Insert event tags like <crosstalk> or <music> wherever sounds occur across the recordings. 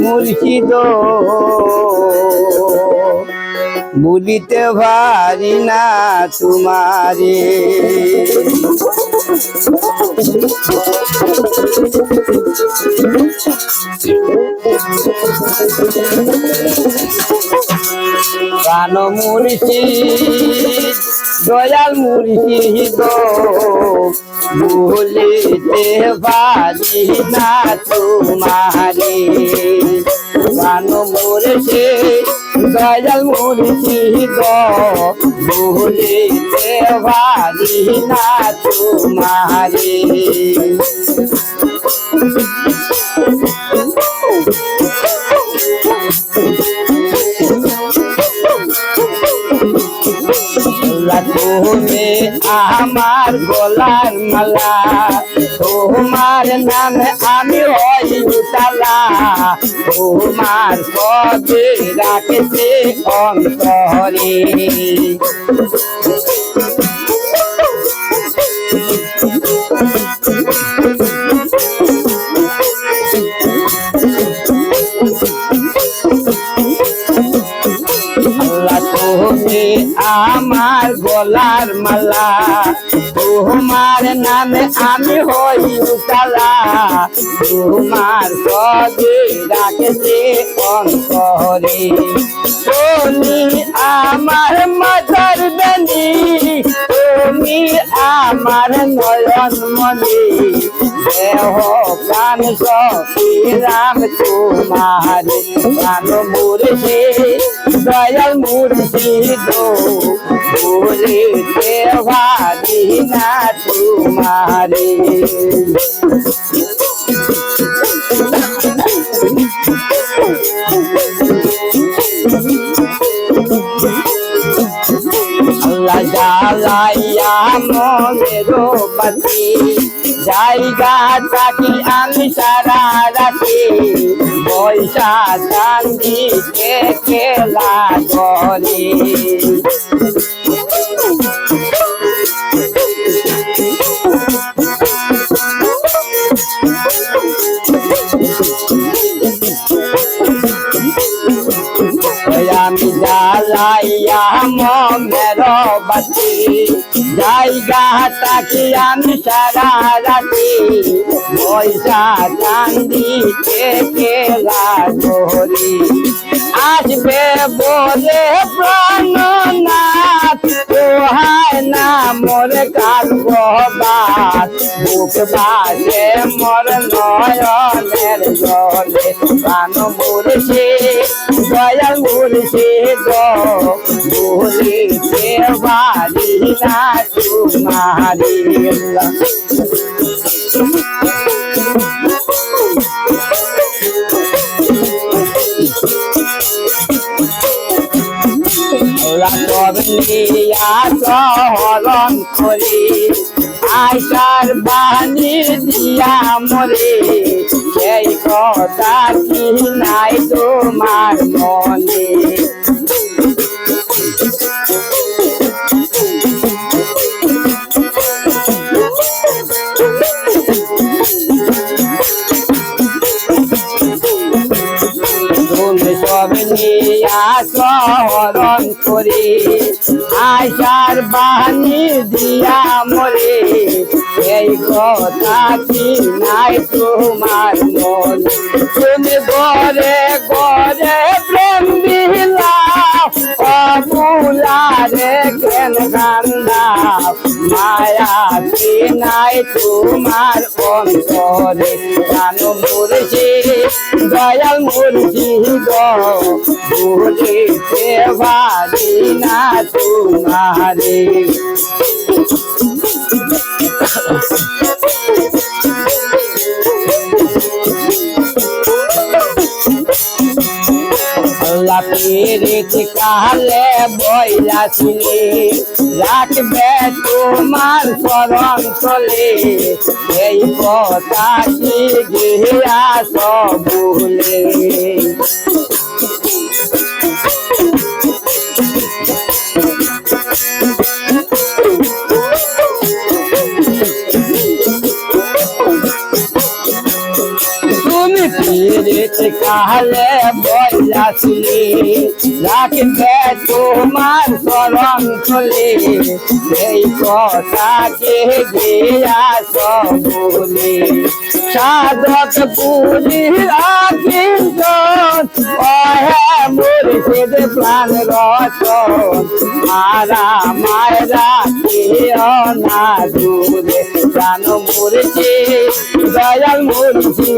মুর্শিদ ভুলিতে ভারি না তোমারে। প্রাণ মুর্শিদ দয়াল মুর্শিদ ভুলিতে পারি না তোমারে। প্রাণ মুর্শিদ দয়াল মুর্শিদ ভুলিতে পারি না তোমারে। আমার গলার মালা তোমার নামে আমি হই তালা তোমার সবে রাখেছে অন্তরে। আমার গলার মালা। তোমার নামে আমি হই উতালা। তোমার সদে রাখছে অন্তরে। তুমি আমার মাথার দানি তুমি আমার নয়ন মনি দেহ প্রাণ সখী রাম তোমার প্রাণ মুর্শি দয়াল মুর্শিদ বলিতে ভারি না তোমারে জ্বালাইয়া মনের বাতি জায়গা থাকি আমি সারা রাতি। পয়সা চান্দি কে খেলা করে। আমি জ্বালাইয়া মনের বাতি। জায়গা থাকি আমি সারা রাতি। পয়সা চান্দি কে খেলা আসবে বলে প্রাণনাথ তোহায় না মোর কালব বাত বুক বাজে মোর নয়নের জলে, প্রাণ মুর্শি দয়াল মুর্শি গো। বলিতে পারি না তোমারি সহরণ করি আশার বাণী দিয়া মরে সেই কথা কি নাই তোমার মনে নিয়া সহরণ করি। আশার বাণী দিয়া মরে। এই কথা কি নাই তোমার মন? তুমি গরে গরে প্রেম দিলা অবুলারে কেন কি নাই তোমার অন্তরে। জানো মুরজি দয়াল মুরজি গো বলিতে পারি না তোমারে। পেরেছে কালে বইলাছিলে রাখবে তোমার স্মরণ চলে এই কথা কি গিয়া সব পীড়িত কালে বইলাসিলি রাখবে তোমার শরণ চলে? এই কথাকে গিয়া বলে। পুরীর আকিন্ত অহে মুর্শিদ প্রাণ রতন মারা মায়রা কেও না দূরে প্রাণ মরেছে দয়াল মরেছি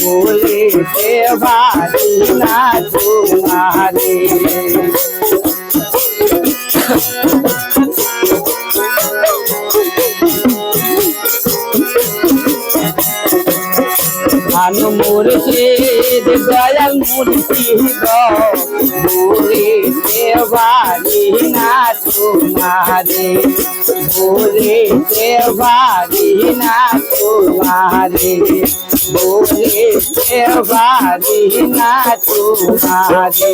বলিতে বাড়ি না তোমারে। <laughs> ভানু মুর্শিদ দয়াল মুর্শিদ বলিতে বাড়ি না তোমারে বলিতে বাড়ি না তোমারে বলিতে বাড়ি না তোমারে।